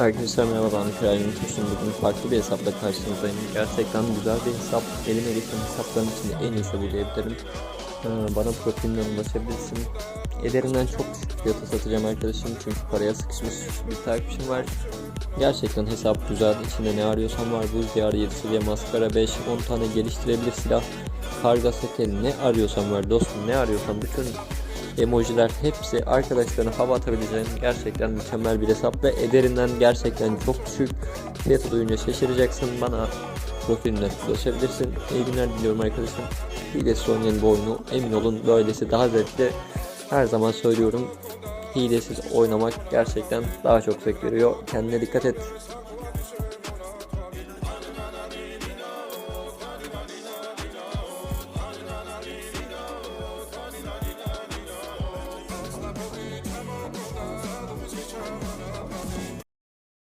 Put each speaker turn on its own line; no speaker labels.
Arkadaşlar merhaba ben Kral Yunus'un bugün farklı bir hesapla karşınızdayım. Gerçekten güzel bir hesap. Elime geçen hesapların içinde en iyisi bu diyebilirim. Ee, bana profilinden ulaşabilirsin. Ederinden çok düşük fiyata satacağım arkadaşım çünkü paraya sıkışmış bir takipçim var. Gerçekten hesap güzel. İçinde ne arıyorsan var. Buz diyarı 7 seviye maskara 5, 10 tane geliştirebilir silah. Karga sekeli ne arıyorsan var dostum ne arıyorsan bütün emojiler hepsi arkadaşlarına hava atabileceğin gerçekten mükemmel bir hesap ve ederinden gerçekten çok düşük. Fiyatı duyunca şaşıracaksın. Bana profilimden ulaşabilirsin. İyi günler diliyorum arkadaşım. Hilesiz oynayan bu oyunu emin olun böylesi daha zevkli. Her zaman söylüyorum hilesiz oynamak gerçekten daha çok zevk veriyor. Kendine dikkat et